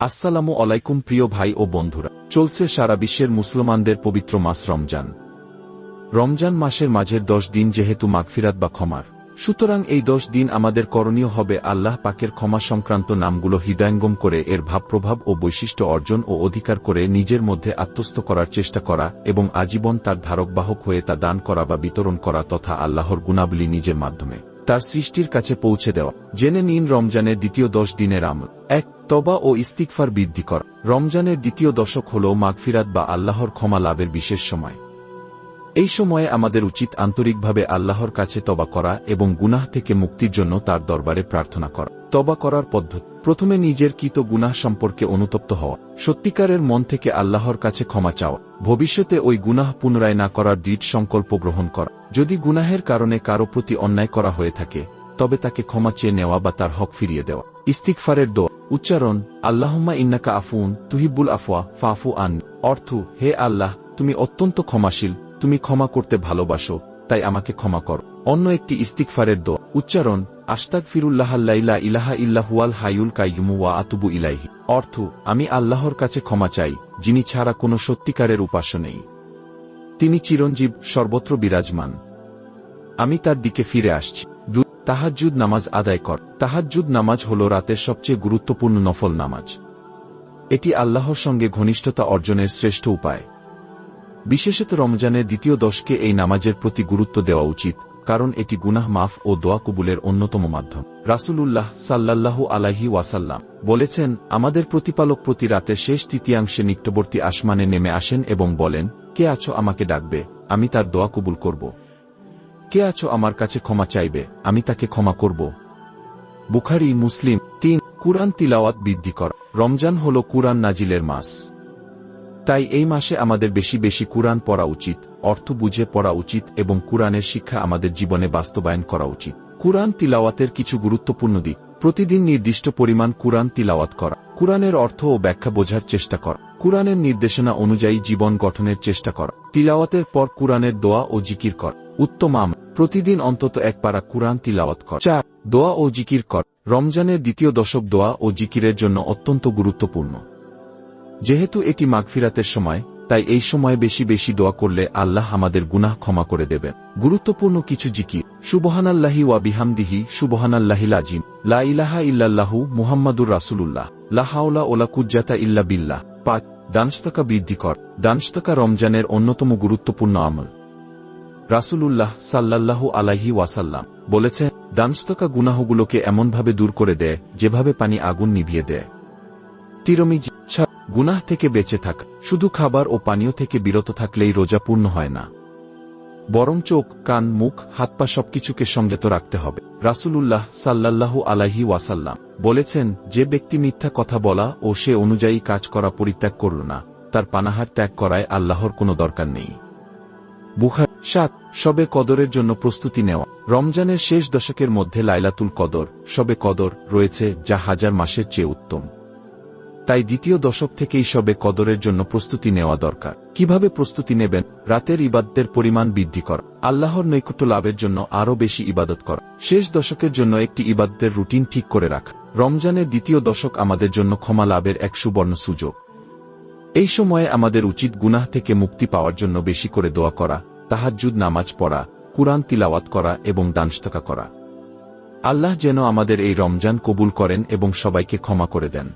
আসসালামু আলাইকুম প্রিয় ভাই ও বন্ধুরা। চলছে সারা বিশ্বের মুসলমানদের পবিত্র মাস রমজান। রমজান মাসের মাঝের দশ দিন যেহেতু মাগফিরাত বা ক্ষমার। সুতরাং এই দশ দিন আমাদের করণীয় হবে আল্লাহ পাকের ক্ষমা সংক্রান্ত নামগুলো হৃদয়ঙ্গম করে এর ভাবপ্রভাব ও বৈশিষ্ট্য অর্জন ও অধিকার করে নিজের মধ্যে আত্মস্থ করার চেষ্টা করা এবং আজীবন তার ধারকবাহক হয়ে তা দান করা বা বিতরণ করা তথা আল্লাহর গুণাবলী নিজের মাধ্যমে। তার সৃষ্টির কাছে পৌঁছে দেওয়া। জেনে নিন রমজানের দ্বিতীয় দশ দিনের আমল। এক তবা ও ইস্তিকফার বৃদ্ধি কর। রমজানের দ্বিতীয় দশক হল মাগফিরাত বা আল্লাহর ক্ষমা লাভের বিশেষ সময়। এই সময়ে আমাদের উচিত আন্তরিকভাবে আল্লাহর কাছে তবা করা এবং গুনাহ থেকে মুক্তির জন্য তার দরবারে প্রার্থনা করা। তবা করার পদ্ধতি। প্রথমে নিজের কৃত গুনাহ সম্পর্কে অনুতপ্ত হওয়া। সত্যিকারের মন থেকে আল্লাহর কাছে ক্ষমা চাওয়া। ভবিষ্যতে ওই গুনাহ পুনরায় না করার দৃঢ় সংকল্প গ্রহণ করা। যদি গুনাহের কারণে কারও প্রতি অন্যায় করা হয়ে থাকে, তবে তাকে ক্ষমা চেয়ে নেওয়া বা তার হক ফিরিয়ে দেওয়া। ইস্তিকফারের দোয়া। উচ্চারণ, আল্লাহম্মা ইন্নাকা আফুন তুহিবুল আফওয়া ফাফু আন অর্থ, হে আল্লাহ, তুমি অত্যন্ত ক্ষমাশীল, তুমি ক্ষমা করতে ভালোবাসো, তাই আমাকে ক্ষমা কর। অন্য একটি ইস্তিকফারের দোয়া। উচ্চারণ আস্তাক ফিরুল্লাহাল্লাইলা ইলাহা ইল্লাহুয়াল হাইউল কাইয়ুমু ওয়া আতুবু ইলাইহি। অর্থ, আমি আল্লাহর কাছে ক্ষমা চাই, যিনি ছাড়া কোনো সত্যিকারের উপাস নেই। তিনি চিরঞ্জীব, সর্বত্র বিরাজমান। আমি তার দিকে ফিরে আসছি। দুই তাহাজ্জুদ নামাজ আদায় কর। তাহাজ্জুদ নামাজ হল রাতের সবচেয়ে গুরুত্বপূর্ণ নফল নামাজ। এটি আল্লাহর সঙ্গে ঘনিষ্ঠতা অর্জনের শ্রেষ্ঠ উপায়। বিশেষত রমজানের দ্বিতীয় দশকে এই নামাজের প্রতি গুরুত্ব দেওয়া উচিত। কারণ এটি গুনাহ মাফ ও দোয়া কবুলের অন্যতম মাধ্যম। রাসূলুল্লাহ সাল্লাল্লাহু আলাইহি ওয়াসাল্লাম বলেছেন, আমাদের প্রতিপালক প্রতি রাতের শেষ তৃতীয়াংশে নিকটবর্তী আসমানে নেমে আসেন এবং বলেন, কে আছো আমাকে ডাকবে? আমি তার দোয়া কবুল করব। কে আছো আমার কাছে ক্ষমা চাইবে? আমি তাকে ক্ষমা করব। বুখারি, মুসলিম, তিন, কুরআন তিলাওয়াত বৃদ্ধি কর। রমজান হল কুরআন নাজিলের মাস। তাই এই মাসে আমাদের বেশি বেশি কুরআন পড়া উচিত, অর্থ বুঝে পড়া উচিত এবং কুরআনের শিক্ষা আমাদের জীবনে বাস্তবায়ন করা উচিত। কুরআন তিলাওয়াতের কিছু গুরুত্বপূর্ণ দিক। প্রতিদিন নির্দিষ্ট পরিমাণ কুরআন তিলাওয়াত করা। কুরআনের অর্থ ও ব্যাখ্যা বোঝার চেষ্টা করা। কুরআনের নির্দেশনা অনুযায়ী জীবন গঠনের চেষ্টা করা। তিলাওয়াতের পর কুরআনের দোয়া ও জিকির কর। উত্তম আম প্রতিদিন অন্তত এক পারা কুরআন তিলাওয়াত কর। চার, দোয়া ও জিকির কর। রমজানের দ্বিতীয় দশক দোয়া ও জিকিরের জন্য অত্যন্ত গুরুত্বপূর্ণ। যেহেতু এটি মাগফিরাতের সময়, তাই এই সময় বেশি বেশি দোয়া করলে আল্লাহ আমাদের গুনাহ ক্ষমা করে দেবেন। গুরুত্বপূর্ণ কিছু জিকির। সুবহানাল্লাহি ওয়া বিহামদিহি সুবহানাল্লাহিল আজিম লা ইলাহা ইল্লাল্লাহু মুহাম্মাদুর রাসূলুল্লাহ। লা হাওলা ওলা কুজ্জাতা ইল্লা বিল্লাহ। পাঁচ দানস্তকা বৃদ্ধি কর। দানস্তকা রমজানের অন্যতম গুরুত্বপূর্ণ আমল। রাসূলুল্লাহ সাল্লাল্লাহু আলাইহি ওয়াসাল্লাম বলেছেন দানস্তকা গুনাহগুলোকে এমনভাবে দূর করে দেয়, যেভাবে পানি আগুন নিভিয়ে দেয়। তিরমিজি গুনাহ থেকে বেঁচে থাক, শুধু খাবার ও পানীয় থেকে বিরত থাকলেই রোজা পূর্ণ হয় না। বরং চোখ, কান, মুখ, হাত পা সবকিছুকে সংযত রাখতে হবে। রাসূলুল্লাহ সাল্লাল্লাহু আলাইহি ওয়াসাল্লাম বলেছেন, যে ব্যক্তি মিথ্যা কথা বলা ও সে অনুযায়ী কাজ করা পরিত্যাগ করল না, তার পানাহার ত্যাগ করায় আল্লাহর কোনো দরকার নেই। বুখার সাত, সবে কদরের জন্য প্রস্তুতি নেওয়া। রমজানের শেষ দশকের মধ্যে লাইলাতুল কদর, সবে কদর রয়েছে যা হাজার মাসের চেয়ে উত্তম। তাই দ্বিতীয় দশক থেকেই সবে কদরের জন্য প্রস্তুতি নেওয়া দরকার। কীভাবে প্রস্তুতি নেবেন? রাতের ইবাদতের পরিমাণ বৃদ্ধি কর। আল্লাহর নৈকট্য লাভের জন্য আরও বেশি ইবাদত কর। শেষ দশকের জন্য একটি ইবাদতের রুটিন ঠিক করে রাখ। রমজানের দ্বিতীয় দশক আমাদের জন্য ক্ষমা লাভের এক সুবর্ণ সুযোগ। এই সময়ে আমাদের উচিত গুনাহ থেকে মুক্তি পাওয়ার জন্য বেশি করে দোয়া করা, তাহাজ্জুদ নামাজ পড়া, কুরআন তিলাওয়াত করা এবং দানস্তকা করা। আল্লাহ যেন আমাদের এই রমজান কবুল করেন এবং সবাইকে ক্ষমা করে দেন।